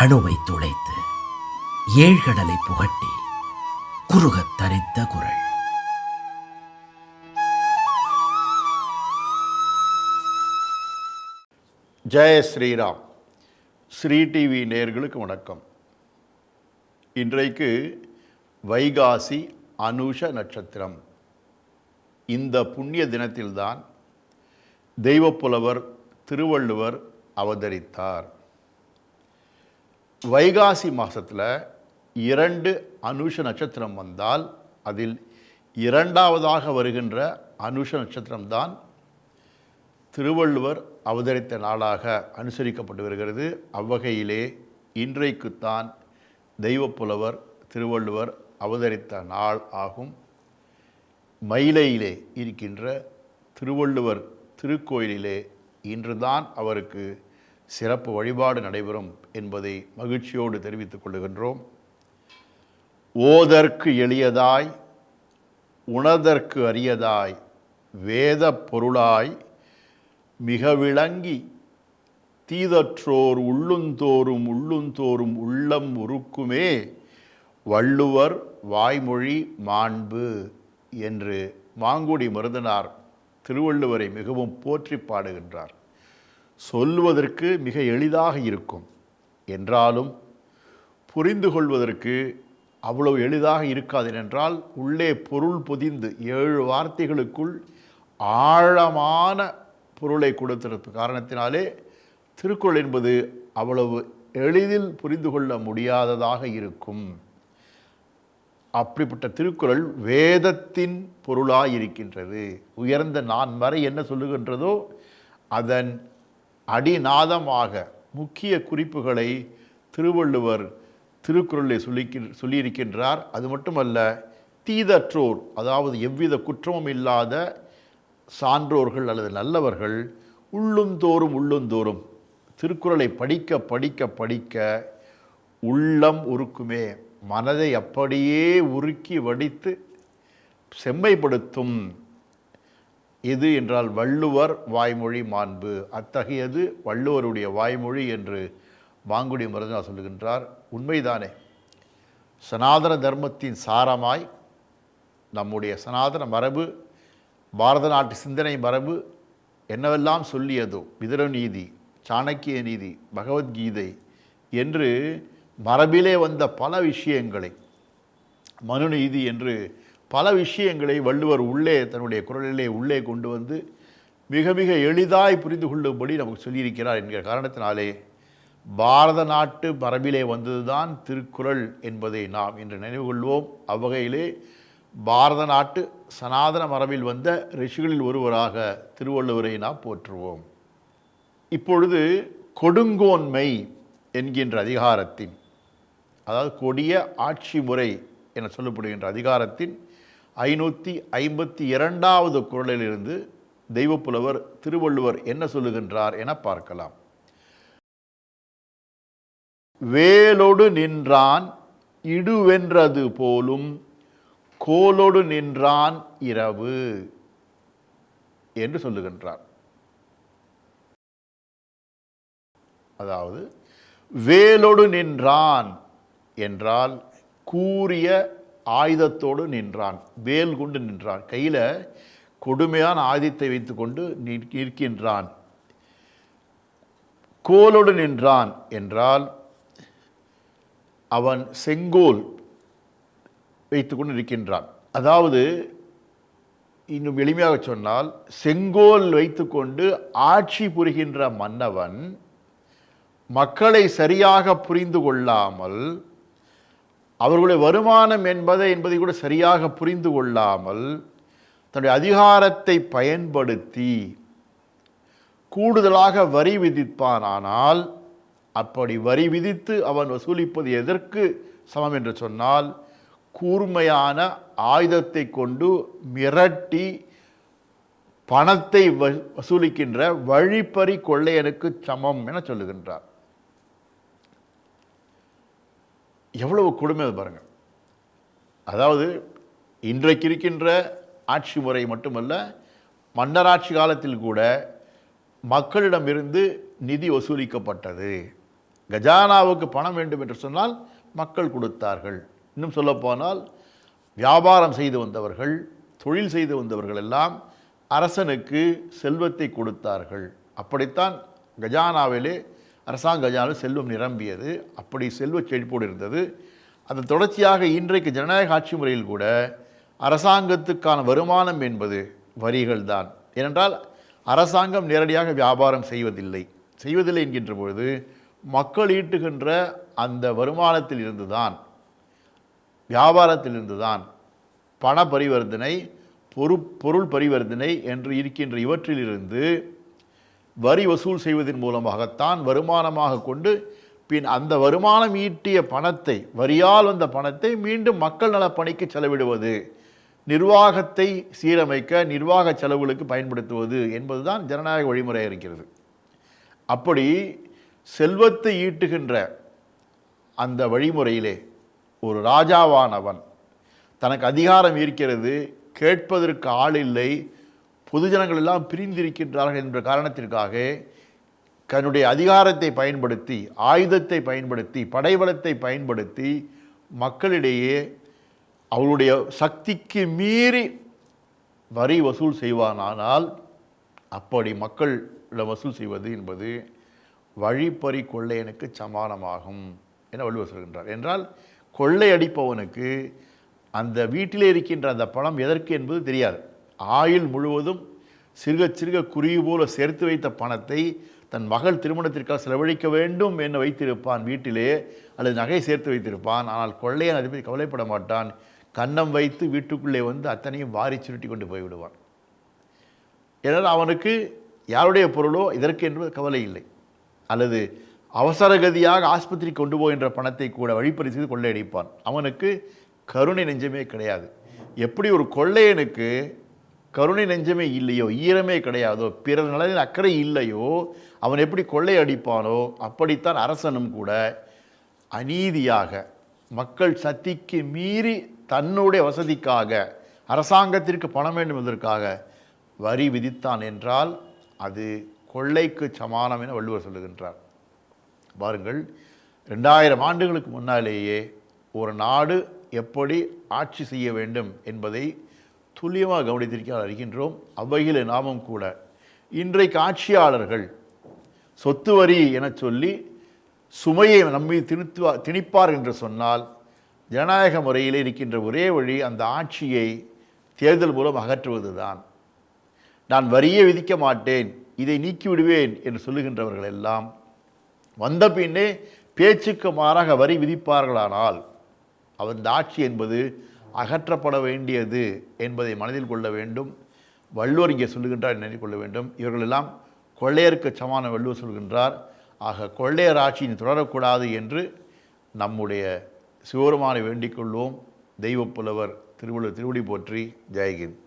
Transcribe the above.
அணுவை துளைத்து ஏழ்கடலை புகட்டி குறுகத் தரித்த குரல். ஜெய ஸ்ரீராம். ஸ்ரீ டிவி நேர்களுக்கு வணக்கம். இன்றைக்கு வைகாசி அனுஷ நட்சத்திரம். இந்த புண்ணிய தினத்தில்தான் தெய்வப்புலவர் திருவள்ளுவர் அவதரித்தார். வைகாசி மாதத்தில் இரண்டு அனுஷ நட்சத்திரம் வந்தால் அதில் இரண்டாவதாக வருகின்ற அனுஷ நட்சத்திரம்தான் திருவள்ளுவர் அவதரித்த நாளாக அனுசரிக்கப்பட்டு வருகிறது. அவ்வகையிலே இன்றைக்குத்தான் தெய்வப்புலவர் திருவள்ளுவர் அவதரித்த நாள் ஆகும். மயிலையிலே இருக்கின்ற திருவள்ளுவர் திருக்கோயிலிலே இன்றுதான் அவருக்கு சிறப்பு வழிபாடு நடைபெறும் என்பதை மகிழ்ச்சியோடு தெரிவித்துக் கொள்ளுகின்றோம் ஓதற்கு எளியதாய் உணதற்கு அரியதாய் வேத பொருளாய் மிக விளங்கி தீதற்றோர் உள்ளுந்தோறும் உள்ளுந்தோறும் உள்ளம் உருக்குமே வள்ளுவர் வாய்மொழி மாண்பு என்று மாங்குடி மருதனார் திருவள்ளுவரை மிகவும் போற்றி பாடுகின்றார். சொல்வதற்கு மிக எளிதாக இருக்கும். என்றாலும் புரிந்து கொள்வதற்கு அவ்வளவு எளிதாக இருக்காது என்றால் உள்ளே பொருள் பொதிந்து ஏழு வார்த்தைகளுக்குள் ஆழமான பொருளை கொடுத்திருப்ப காரணத்தினாலே திருக்குறள் என்பது அவ்வளவு எளிதில் புரிந்து கொள்ள முடியாததாக இருக்கும். அப்படிப்பட்ட திருக்குறள் வேதத்தின் பொருளாக இருக்கின்றது உயர்ந்த நான் வரை என்ன சொல்லுகின்றதோ அதன் அடிநாதமாக முக்கிய குறிப்புகளை திருவள்ளுவர் திருக்குறளில் சொல்லி சொல்லியிருக்கின்றார். அது மட்டுமல்ல தீதற்றோர் அதாவது எவ்வித குற்றமும் இல்லாத சான்றோர்கள் அல்லது நல்லவர்கள் உள்ளுந்தோறும் உள்ளுந்தோறும் திருக்குறளை படிக்க படிக்க படிக்க உள்ளம் உருக்குமே. மனதை அப்படியே உருக்கி வடித்து செம்மைப்படுத்தும் எது என்றால் வள்ளுவர் வாய்மொழி மாண்பு. அத்தகையது வள்ளுவருடைய வாய்மொழி என்று மாங்குடி மருதனா சொல்லுகின்றார். உண்மைதானே. சனாதன தர்மத்தின் சாரமாய் நம்முடைய சனாதன மரபு பாரத நாட்டு சிந்தனை மரபு என்னவெல்லாம் சொல்லியதோ விதர நீதி சாணக்கிய நீதி பகவத்கீதை என்று மரபிலே வந்த பல விஷயங்களை மனுநீதி என்று பல விஷயங்களை வள்ளுவர் உள்ளே தன்னுடைய குரலிலே உள்ளே கொண்டு வந்து மிக மிக எளிதாய் புரிந்து கொள்ளும்படி நமக்கு சொல்லியிருக்கிறார் என்கிற காரணத்தினாலே பாரத நாட்டு மரபிலே வந்ததுதான் திருக்குறள் என்பதை நாம் இன்று நினைவு கொள்வோம். அவ்வகையிலே பாரத நாட்டு சனாதன மரபில் வந்த ரிஷிகளில் ஒருவராக திருவள்ளுவரை நாம் போற்றுவோம். இப்பொழுது கொடுங்கோன்மை என்கின்ற அதிகாரத்தின் அதாவது கொடிய ஆட்சி முறை என சொல்லப்படுகின்ற அதிகாரத்தின் ஐநூற்றி ஐம்பத்தி இரண்டாவது குரலிலிருந்து தெய்வப்புலவர் திருவள்ளுவர் என்ன சொல்லுகின்றார் என பார்க்கலாம். வேலொடு நின்றான் இடுவென்றது போலும் கோலோடு நின்றான் இரவு என்று சொல்லுகின்றார். அதாவது வேலொடு நின்றான் என்றால் கூறிய ஆயுதத்தோடு நின்றான் வேல் கொண்டு நின்றான். கையில் கொடுமையான ஆயுதத்தை வைத்துக்கொண்டு நிற்கின்றான். கோலோடு நின்றான் என்றால் அவன் செங்கோல் வைத்துக்கொண்டு நிற்கின்றான். அதாவது இன்னும் எளிமையாக சொன்னால் செங்கோல் வைத்துக்கொண்டு ஆட்சி புரிகின்ற மன்னவன் மக்களை சரியாக புரிந்து கொள்ளாமல் அவர்களுடைய வருமானம் என்பதை என்பதை கூட சரியாக புரிந்து கொள்ளாமல் தன்னுடைய அதிகாரத்தை பயன்படுத்தி கூடுதலாக வரி விதிப்பானானால் அப்படி வரி விதித்து அவன் வசூலிப்பது எதற்கு சமம் என்று சொன்னால் கூர்மையான ஆயுதத்தை கொண்டு மிரட்டி பணத்தை வ- வசூலிக்கின்ற வழிப்பறி கொள்ளையனுக்கு சமம் என சொல்லுகின்றார். எவ்வளவு கொடுமை அது பாருங்கள் அதாவது இன்றைக்கு இருக்கின்ற ஆட்சி முறை மட்டுமல்ல மன்னராட்சி காலத்தில் கூட மக்களிடமிருந்து நிதி வசூலிக்கப்பட்டது. கஜானாவுக்கு பணம் வேண்டும் என்று சொன்னால் மக்கள் கொடுத்தார்கள். இன்னும் சொல்லப்போனால் வியாபாரம் செய்து வந்தவர்கள் தொழில் செய்து வந்தவர்கள் எல்லாம் அரசனுக்கு செல்வத்தை கொடுத்தார்கள். அப்படித்தான் கஜானாவிலே அரசாங்க கஜானாவில் செல்வம் நிரம்பியது. அப்படி செல்வ செழிப்போடு இருந்தது. அதன் தொடர்ச்சியாக இன்றைக்கு ஜனநாயக ஆட்சி முறையில் கூட அரசாங்கத்துக்கான வருமானம் என்பது வரிகள் தான். ஏனென்றால் அரசாங்கம் நேரடியாக வியாபாரம் செய்வதில்லை. செய்வதில்லை என்கின்ற பொழுது மக்கள் ஈட்டுகின்ற அந்த வருமானத்தில் இருந்துதான் வியாபாரத்திலிருந்து தான் பண பரிவர்த்தனை பொரு பொருள் பரிவர்த்தனை என்று இருக்கின்ற இவற்றிலிருந்து வரி வசூல் செய்வதன் மூலமாகத்தான் வருமானமாக கொண்டு பின் அந்த வருமானம் ஈட்டிய பணத்தை வரியால் வந்த பணத்தை மீண்டும் மக்கள் நலப்பணிக்கு செலவிடுவது நிர்வாகத்தை சீரமைக்க நிர்வாக செலவுகளுக்கு பயன்படுத்துவது என்பதுதான் ஜனநாயக வழிமுறை இருக்கிறது. அப்படி செல்வத்தை ஈட்டுகின்ற அந்த வழிமுறையிலே ஒரு ராஜாவானவன் தனக்கு அதிகாரம் இருக்கிறது கேட்பதற்கு ஆள் இல்லை பொதுஜனங்கள் எல்லாம் பிரிந்திருக்கின்றார்கள் என்ற காரணத்திற்காக தன்னுடைய அதிகாரத்தை பயன்படுத்தி ஆயுதத்தை பயன்படுத்தி படைபலத்தை பயன்படுத்தி மக்களிடையே அவளுடைய சக்திக்கு மீறி வரி வசூல் செய்வானானால் அப்படி மக்களிடம் வசூல் செய்வது என்பது வழிப்பறி கொள்ளையனுக்கு சமானமாகும் என வள்ளுவர் சொல்கின்றார். என்றால் கொள்ளையடிப்பவனுக்கு அந்த வீட்டிலே இருக்கின்ற அந்த பணம் எதற்கு என்பது தெரியாது. ஆயுள் முழுவதும் சிறுக சிறுக குருவி போல சேர்த்து வைத்த பணத்தை தன் மகள் திருமணத்திற்காக செலவழிக்க வேண்டும் என்று வைத்திருப்பான் வீட்டிலே அல்லது நகை சேர்த்து வைத்திருப்பான். ஆனால் கொள்ளையன் அதை பற்றி கவலைப்பட மாட்டான். கன்னம் வைத்து வீட்டுக்குள்ளே வந்து அத்தனையும் வாரி சுருட்டி கொண்டு போய்விடுவான். ஏனால் அவனுக்கு யாருடைய பொருளோ இதற்கு என்பது கவலை இல்லை. அல்லது அவசரகதியாக ஆஸ்பத்திரி கொண்டு போகின்ற பணத்தை கூட வழிப்பறி செய்து கொள்ளையடிப்பான். அவனுக்கு கருணை நெஞ்சமே கிடையாது. எப்படி ஒரு கொள்ளையனுக்கு கருணை நெஞ்சமே இல்லையோ ஈரமே கிடையாதோ பிறர் நலனில் அக்கறை இல்லையோ அவன் எப்படி கொள்ளையடிப்பானோ அப்படித்தான் அரசனும் கூட அநீதியாக மக்கள் சக்திக்கு மீறி தன்னுடைய வசதிக்காக அரசாங்கத்திற்கு பணம் வேண்டும் என்பதற்காக வரி விதித்தான் என்றால் அது கொள்ளைக்கு சமானம் என வள்ளுவர் சொல்லுகின்றார். பாருங்கள் ரெண்டாயிரம் ஆண்டுகளுக்கு முன்னாலேயே ஒரு நாடு எப்படி ஆட்சி செய்ய வேண்டும் என்பதை துல்லியமாக கவனித்திருக்கிறார் அறிகின்றோம் அவ்வையில் நாமும் கூட. இன்றைக்கு ஆட்சியாளர்கள் சொத்து வரி என சொல்லி சுமையை நம்மை திணித்துவா திணிப்பார் என்று சொன்னால் ஜனநாயக முறையில் இருக்கின்ற ஒரே வழி அந்த ஆட்சியை தேர்தல் மூலம் அகற்றுவதுதான். நான் வரியே விதிக்க மாட்டேன் இதை நீக்கிவிடுவேன் என்று சொல்லுகின்றவர்கள் எல்லாம் வந்த பின்னே பேச்சுக்கு மாறாக வரி விதிப்பார்களானால் அந்த ஆட்சி என்பது அகற்றப்பட வேண்டியது என்பதை மனதில் கொள்ள வேண்டும். வள்ளுவர் இங்கே சொல்லுகின்றார் நினைவு கொள்ள வேண்டும். இவர்களெல்லாம் கொள்ளையருக்கு சமான வள்ளுவர் சொல்கின்றார். ஆக கொள்ளையர் ஆட்சியின் தொடரக்கூடாது என்று நம்முடைய சிவருமானை வேண்டிக் கொள்வோம். தெய்வப்புலவர் திருவள்ளுவர் திருவடி போற்றி. ஜெயகிந்த்